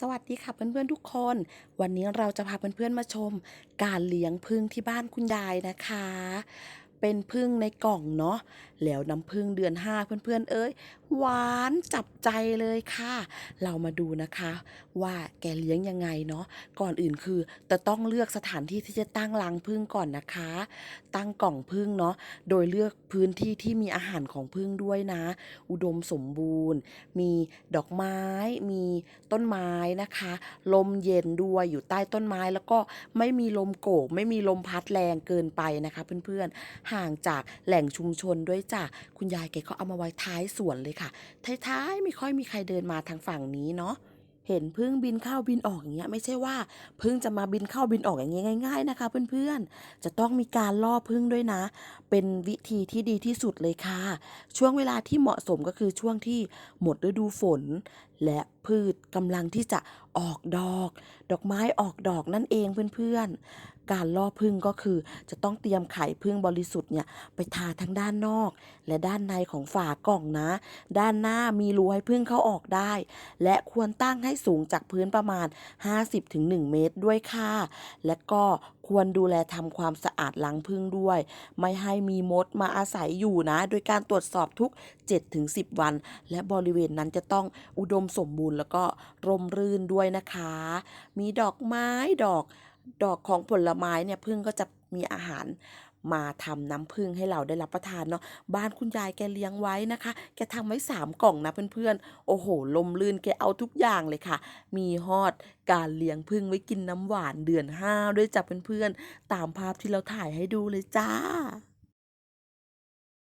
สวัสดีค่ะเพื่อนๆทุกคน วันนี้เราจะพาเพื่อนๆมาชม การเลี้ยงพึ่งที่บ้านคุณยายนะคะ เป็นพึ่งในกล่องเนาะแล้วน้ำผึ้งเดือน 5 เพื่อนๆเอ้ยหวานจับใจเลยค่ะ เรามาดูนะคะ ว่าแกเลี้ยงยังไงเนาะก่อนอื่นคือจะต้องเลือกสถานที่ที่จะตั้งรังผึ้งก่อนนะคะ ตั้งกล่องผึ้งเนาะโดยเลือกพื้นที่ที่มีอาหารของผึ้งด้วยนะ อุดมสมบูรณ์ มีดอกไม้ มีต้นไม้นะคะ ลมเย็นด้วยอยู่ใต้ต้นไม้แล้วก็ไม่มีลมโกกไม่มีลมพัดแรงเกินไปนะคะ เพื่อนๆห่างจากแหล่งชุมชนด้วยจ้ะคุณยายแกก็เอามาไว้ท้ายสวนเลยค่ะ ท้ายๆไม่ค่อยมีใครเดินมาทางฝั่งนี้เนาะเห็นพึ่งบินเข้าบินออกอย่างเงี้ยไม่ใช่ว่าพึ่งจะมาบินเข้าบินออกอย่างเงี้ยง่าย ๆนะคะ เพื่อนๆ จะต้องมีการล่อพึ่งด้วยนะ เป็นวิธีที่ดีที่สุดเลยค่ะ ช่วงเวลาที่เหมาะสมก็คือช่วงที่หมดฤดูฝน และ พืชกำลังที่จะออกดอก ดอกไม้ออกดอกนั่นเองเพื่อนๆ การล่อพึ่งก็คือจะต้องเตรียมไข่พึ่งบริสุทธิ์เนี่ยไปทาทั้งด้านนอก และด้านในของฝากล่องนะ ด้านหน้ามีรูให้พึ่งเข้าออกได้ และควรตั้งให้สูงจากพื้นประมาณ 50-1 เมตรด้วยค่ะและก็ ควรดูแลทำความสะอาดรังพึ่งด้วย ไม่ให้มีมดมาอาศัยอยู่นะ โดยการตรวจสอบทุก 7-10 วัน และบริเวณนั้นจะต้องอุดมสมบูรณ์แล้วก็ร่มรื่นด้วยนะคะ มีดอกไม้ดอกดอกของผลไม้เนี่ยพึ่งก็จะ มีอาหารมาทำน้ำผึ้งให้เราได้รับประทานเนาะบ้านคุณยายแกเลี้ยงไว้นะคะ แกทำไว้ 3 กล่องนะเพื่อนๆ โอ้โห ลมลื่นแกเอาทุกอย่างเลยค่ะ มีฮอดการเลี้ยงผึ้งไว้กินน้ำหวานเดือน 5 ด้วยจ้ะเพื่อนๆ ตามภาพที่เราถ่ายให้ดูเลยจ้า